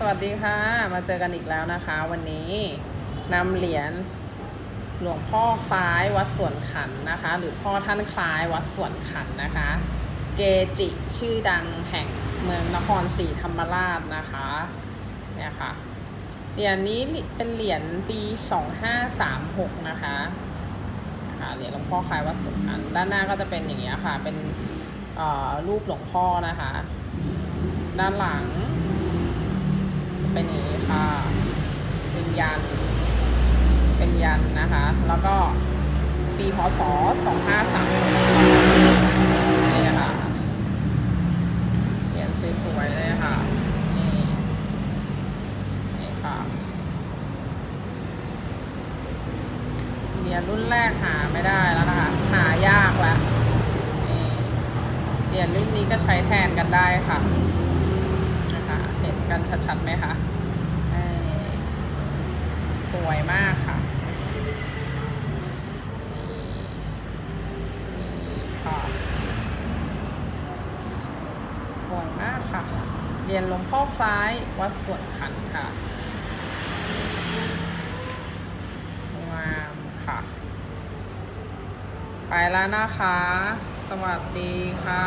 สวัสดีค่ะ มาเจอกันอีกแล้วนะคะ วันนี้นำเหรียญหลวงพ่อคล้ายวัดสวนขันนะคะ หรือพ่อท่านคล้ายวัดสวนขันนะคะ เกจิชื่อดังแห่งเมืองนครศรีธรรมราชนะคะเนี่ยค่ะเหรียญนี้เป็นเหรียญปี2536นะคะนะคะเหรียญหลวงพ่อคล้ายวัดสวนขันด้านหน้าก็จะเป็นอย่างเงี้ค่ะ เป็นเอ่อรูปหลวงพ่อนะคะ ด้านหลัง ค่ะเป็นยัน เป็นยันนะคะ แล้วก็ปีพศ2536นี่ค่ะเหรียญสวยๆเลยค่ะ นี่นี่ค่ะเหรียญรุ่นแรกหาไม่ได้แล้วนะคะ หายากแล้วเหรียญรุ่นนี้ก็ใช้แทนกันได้ค่ะนะคะเห็นกันชัดๆไหมคะ วยมากค่ะนี่นี่ค่ะสวยมากค่ะ เรียนหลวงพ่อคล้ายวัดสวนขันค่ะงามค่ะ ไปแล้วนะคะ สวัสดีค่ะ